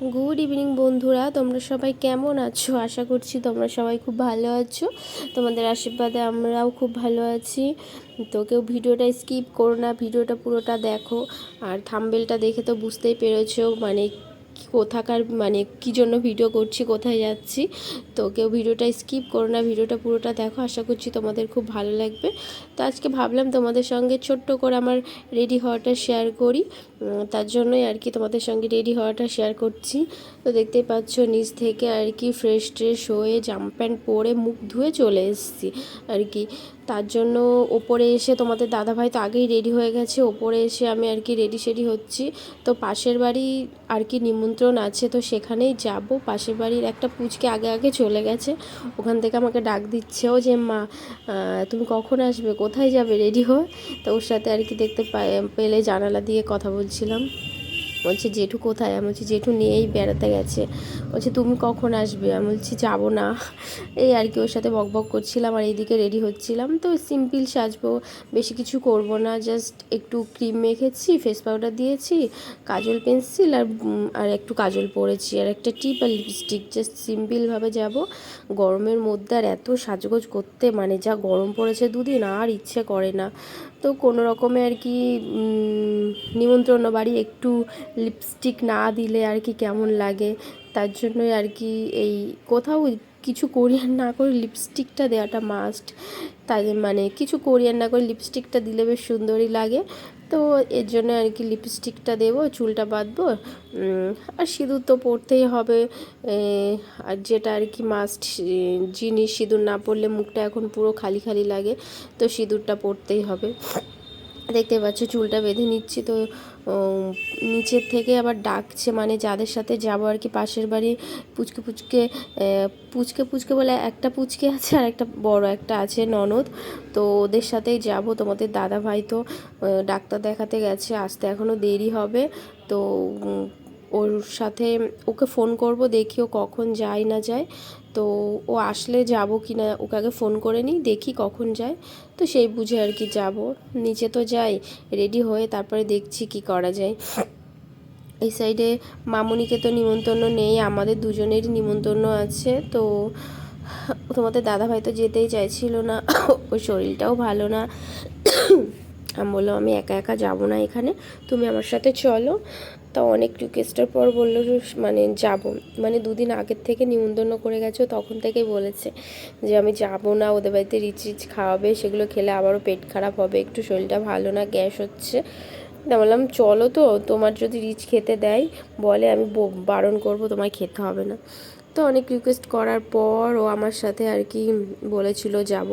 Good evening বন্ধুরা। তোমরা সবাই কেমন আছো? আশা করছি তোমরা সবাই খুব ভালো আছো। তোমাদের আশীর্বাদে আমরাও খুব ভালো আছি। তো কেউ ভিডিওটা স্কিপ করো না, ভিডিওটা পুরোটা দেখো। আর থাম্বেলটা দেখে তো বুঝতেই পেরেছ মানে কোথাকার মানে কী জন্য ভিডিও করছি, কোথায় যাচ্ছি, তো কেউ ভিডিওটা স্কিপ করো না, ভিডিওটা পুরোটা দেখো, আশা করছি তোমাদের খুব ভালো লাগবে। তো আজকে ভাবলাম তোমাদের সঙ্গে ছোট্ট করে আমার রেডি হওয়াটা শেয়ার করি তার জন্যই আর কি তোমাদের সঙ্গে রেডি হওয়াটা শেয়ার করছি। তো দেখতেই পাচ্ছ নিচ থেকে আর কি ফ্রেশ ট্রেশ হয়ে জামা প্যান্ট পরে মুখ ধুয়ে চলে এসেছি আর কি। তার জন্য ওপরে এসে তোমাদের দাদাভাই তো আগেই রেডি হয়ে গেছে, ওপরে এসে আমি আর কি রেডি সেডি হচ্ছি। তো পাশের বাড়ি আর কি নিমন্ত্রণ আছে, তো সেখানেই যাব। পাশের বাড়ির একটা পুচকে আগে আগে চলে গেছে, ওখান থেকে আমাকে ডাক দিচ্ছে, ও যে মা তুমি কখন আসবে? কোথায় যাবে? রেডি হয়ে? তো ওর সাথে আর কি দেখতে পেলে জানালা দিয়ে কথা বলছিলাম। বলছে, জেঠু কোথায়? আমি বলছি, জেঠু নিয়েই বেড়াতে গেছে। বলছে, তুমি কখন আসবে? আমি বলছি, যাব না। এই আর কি, ওর সাথে বক বক করছিলাম আর এইদিকে রেডি হচ্ছিলাম। তো সিম্পল সাজবো, বেশি কিছু করব না জাস্ট একটু ক্রিম মেখেছি ফেস পাউডার দিয়েছি, কাজল পেন্সিল আর আর একটু কাজল পরেছি। আর একটা টিপ আর লিপস্টিক জাস্ট সিম্পলভাবে যাব। গরমের মধ্যে আর এত সাজগোজ করতে মানে যা গরম পড়েছে দুদিন আর ইচ্ছে করে না। তো কোনো রকমে আর কি নিমন্ত্রণ বাড়ি একটু লিপস্টিক না দিলে আর কি কেমন লাগে? তার জন্যই আর কি এই কোথাও কিছু কোরিয়ান না করে লিপস্টিকটা দেওয়াটা মাস্ট তাই মানে কিছু কোরিয়ান না করে লিপস্টিকটা দিলে বেশ সুন্দরই লাগে। তো এর জন্য আর কি লিপস্টিকটা দেবো, চুলটা বাঁধবো। আর সিঁদুর তো পরতেই হবে। আর যেটা আর কি মাস্ট জিনিস সিঁদুর না পরলে মুখটা এখন পুরো খালি খালি লাগে, তো সিঁদুরটা পরতেই হবে। দেখতে পাচ্ছ, চুলটা বেঁধে নিচ্ছি তো নিচের থেকে আবার ডাকছে মানে যাদের সাথে যাব আর কি, পাশের বাড়ি পুচকে পুচকে পুচকে পুচকে বলে একটা পুচকে আছে আর একটা বড় একটা আছে ননদ। তো ওদের সাথেই যাব, তোমাদের দাদা ভাই তো ডাক্তার দেখাতে গেছে, আসতে এখনও দেরি হবে। তো ওর সাথে ওকে ফোন করব, দেখি ও কখন যায় না যায়। তো ও আসলে যাব কি না, ওকে আগে ফোন করে নিই, দেখি কখন যায়। তো সেই বুঝে আর কি যাব। নিচে তো যাই, রেডি হয়ে তারপরে দেখছি কি করা যায়। এই সাইডে মামুনিকে তো নিমন্ত্রণ নেই, আমাদের দুজনেরই নিমন্ত্রণ আছে। তো তোমাদের দাদাভাই তো যেতেই চাইছিল না, ওর শরীরটাও ভালো না। আমি বললাম, আমি একা একা যাব না এখানে, তুমি আমার সাথে চলো। তা অনেক রিকোয়েস্টের পর বলল মানে যাব। মানে দুদিন আগের থেকে নিমন্ত্রণ করে গেছো, তখন থেকেই বলেছে যে, আমি যাব না, ওদের বাড়িতে রিচ রিচ খাওয়াবে, সেগুলো খেলে আবারও পেট খারাপ হবে, একটু শরীরটা ভালো না, গ্যাস হচ্ছে। তা বললাম, চলো তো, তোমার যদি রিচ খেতে দেয়, বলে আমি বারণ করব, তোমায় খেতে হবে না। তো অনেক রিকোয়েস্ট করার পর ও আমার সাথে আর কি বলেছিল যাব।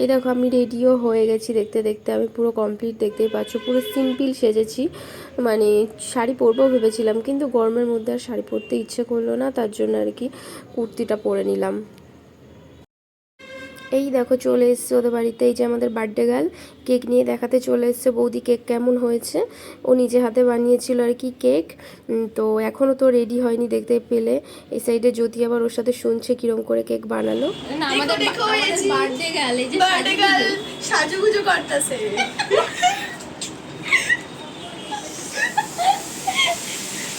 এই দেখো আমি রেডিও হয়ে গেছি দেখতে দেখতে, আমি পুরো কমপ্লিট দেখতেই পাচ্ছ, পুরো সিম্পল সেজেছি। মানে শাড়ি পরবো ভেবেছিলাম, কিন্তু গরমের মধ্যে আর শাড়ি পরতে ইচ্ছে করল না, তার জন্য আর কি কুর্তিটা পরে নিলাম। এই দেখো চলে এসছে ওদের বাড়িতে এই যে আমাদের বার্থডে গার্ল কেক নিয়ে দেখাতে চলে এসছে। বৌদি কেক কেমন হয়েছে? ও নিজে হাতে বানিয়েছিল আর কি কেক তো এখনও তো রেডি হয়নি দেখতে পেলে। এই সাইডে জ্যোতি আবার ওর সাথে শুনছে কিরম করে কেক বানালো। না আমাদের দেখো, আমাদের হয়েছি। বার্থডে গেল এই যে বার্থডে গার্ল সাজুগুজু করতেছে।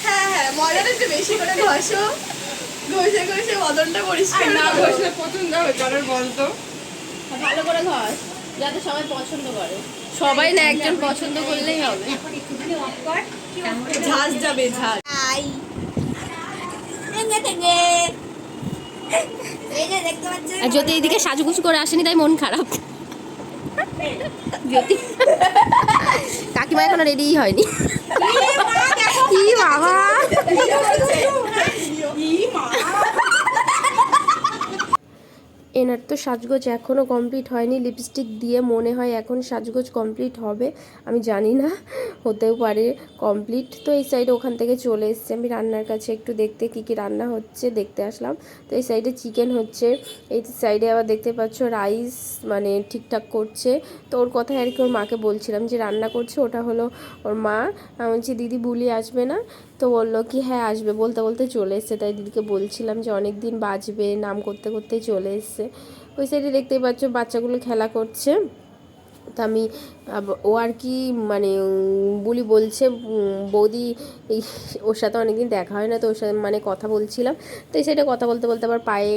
হ্যাঁ হ্যাঁ মজাটা একটু বেশি করে ঘষো। ঘষে ঘষে বদনটা পরিষ্কার না। বসলে পছন্দ হবে কারোর বলতো ভালো করে ঘষ যাতে সবাই পছন্দ করে। সবাই না একজন পছন্দ করলেই হবে। ঝাঁজ যাবে ঝাঁজ। Ay. Tenga, tenga. এই যে দেখতে পাচ্ছেন? আর যদি এইদিকে সাজুগুজু করে আসেনি তাই মন খারাপ। জ্যোতি। কাকিমা এখনও রেডি হয়নি। কি বাবা? এনার তো সাজগোজ এখনও কমপ্লিট হয়নি। লিপস্টিক দিয়ে মনে হয় এখন সাজগোজ কমপ্লিট হবে। আমি জানি না, হতেও পারে কমপ্লিট তো এই সাইডে ওখান থেকে চলে এসেছি। আমি রান্নার কাছে একটু দেখতে কী কী রান্না হচ্ছে দেখতে আসলাম। তো এই সাইডে চিকেন হচ্ছে। এই সাইডে আবার দেখতে পাচ্ছ রাইস মানে ঠিকঠাক করছে। তো ওর কথায় আর কি ওর মাকে বলছিলাম যে রান্না করছে, ওটা হলো ওর মা। বলছি, দিদি, বুলি আসবে না? তো বলল কি হ্যাঁ আসবে। বলতে বলতে চলে এসছে। তাই দিদিকে বলছিলাম যে, অনেক দিন বাজবে, নাম করতে, করতেই চলে এসছে। ওই সাইডে দেখতেই পাচ্ছ বাচ্চাগুলো খেলা করছে। তো আমি ও আর কি মানে বুলি বলছে বৌদি ওর সাথে অনেকদিন দেখা হয় না, তো ওর সাথে মানে কথা বলছিলাম। তো এই সাইডে কথা বলতে বলতে আবার পায়ে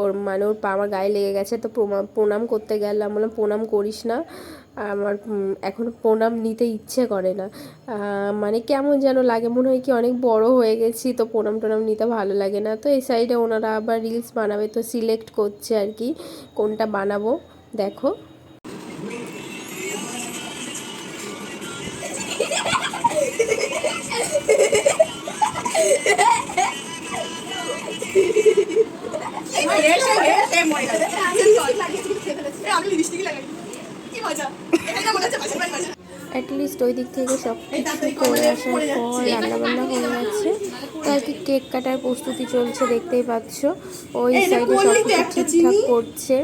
ওর মানে ওর পা আমার গায়ে লেগে গেছে। তো প্রণাম করতে গেলাম। বললাম, প্রণাম করিস না। আমার এখন প্রণাম নিতে ইচ্ছে করে না। মানে কেমন যেন লাগে, মনে হয় কি অনেক বড় হয়ে গেছি, তো প্রণাম টোনাম নিতে ভালো লাগে না। তো এই সাইডে ওনারা আবার রিলস বানাবে, তো সিলেক্ট করছে আর কি, কোনটা বানাবো, দেখো। অ্যাটলিস্ট ওই দিক থেকে সব কিছু করে আসার পর রান্নাবান্না হয়ে যাচ্ছে। তো আর কি কেক কাটার প্রস্তুতি চলছে দেখতেই পাচ্ছ। ওই সাইডে সব কিছু ঠিকঠাক করছে।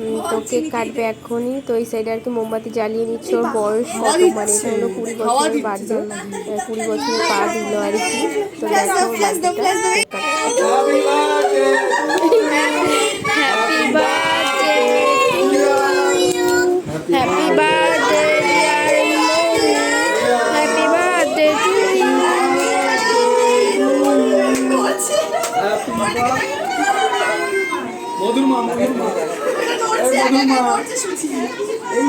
উম, তো কেক কাটবে এখনই। তো এই সাইডে আর কি মোমবাতি জ্বালিয়ে নিচ্ছে। ওর বয়স কত? মানে এটা হলো কুড়ি বছরের বার্থডে কুড়ি বছর পা দিল আর কি। তো দেখো এই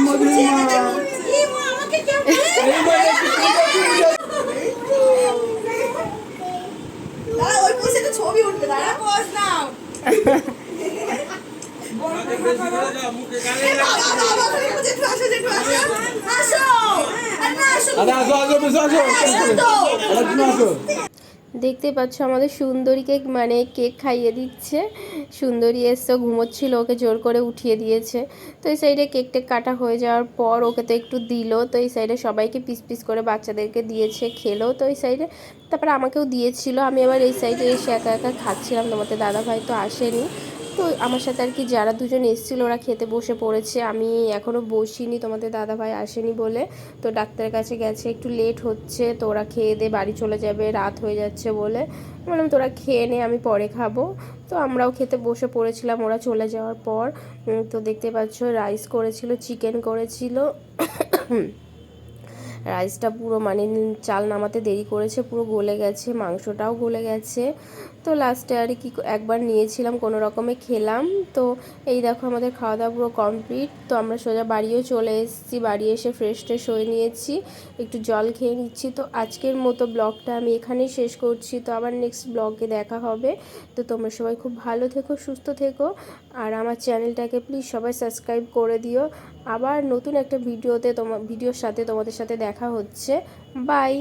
মধুর মা এই মা আমাকে কেউ এই মা দাঁড়া ওই পোজে একটা ছবি উঠবে দাঁড়া পোজ নাও আসো আসো আসো আসো আসো দেখতে পাচ্ছ আমাদের সুন্দরীকে মানে কেক খাইয়ে দিচ্ছে। সুন্দরী এসে ঘুমোচ্ছিল, ওকে জোর করে উঠিয়ে দিয়েছে। তো এই সাইডে কেক টেক কাটা হয়ে যাওয়ার পর ওকে তো একটু দিল। তো এই সাইডে সবাইকে পিস পিস করে বাচ্চাদেরকে দিয়েছে, খেলো। তো এই সাইডে তারপরে আমাকেও দিয়েছিল। আমি আবার এই সাইডে এসে একা একা খাচ্ছিলাম। তোমাদের দাদা ভাই তো আসেনি। তো আমার সাথে আর কি যারা দুজন এসেছিল, ওরা খেতে বসে পড়েছে। আমি এখনও বসিনি, তোমাদের দাদা ভাই আসেনি বলে। তো ডাক্তারের কাছে গেছে, একটু লেট হচ্ছে, তো ওরা খেয়ে দিয়ে বাড়ি চলে যাবে, রাত হয়ে যাচ্ছে বলে। বললাম, তোরা খেয়ে নে, আমি পরে খাব। তো আমরাও খেতে বসে পড়েছিলাম, ওরা চলে যাওয়ার পর। তো দেখতে পাচ্ছ রাইস করেছিল চিকেন করেছিল। রাইসটা পুরো মানে চাল নামাতে দেরি করেছে, পুরো গলে গেছে, মাংসটাও গলে গেছে। তো লাস্টে আর কি একবার নিয়েছিলাম, কোনো রকমে খেলাম। তো এই দেখো আমাদের খাওয়া দাওয়া পুরো কমপ্লিট তো আমরা সোজা বাড়িও চলে এসেছি, বাড়ি এসে ফ্রেশ ট্রেশ হয়ে নিয়েছি, একটু জল খেয়ে নিচ্ছি। তো আজকের মতো ব্লগটা আমি এখানেই শেষ করছি। তো আবার নেক্সট ব্লগে দেখা হবে। তো তোমরা সবাই খুব ভালো থেকো, সুস্থ থেকো। আর আমার চ্যানেলটাকে প্লিজ সবাই সাবস্ক্রাইব করে দিও। আবার নতুন একটা ভিডিওতে তোমার ভিডিওর সাথে তোমাদের সাথে দেখা হচ্ছে। বাই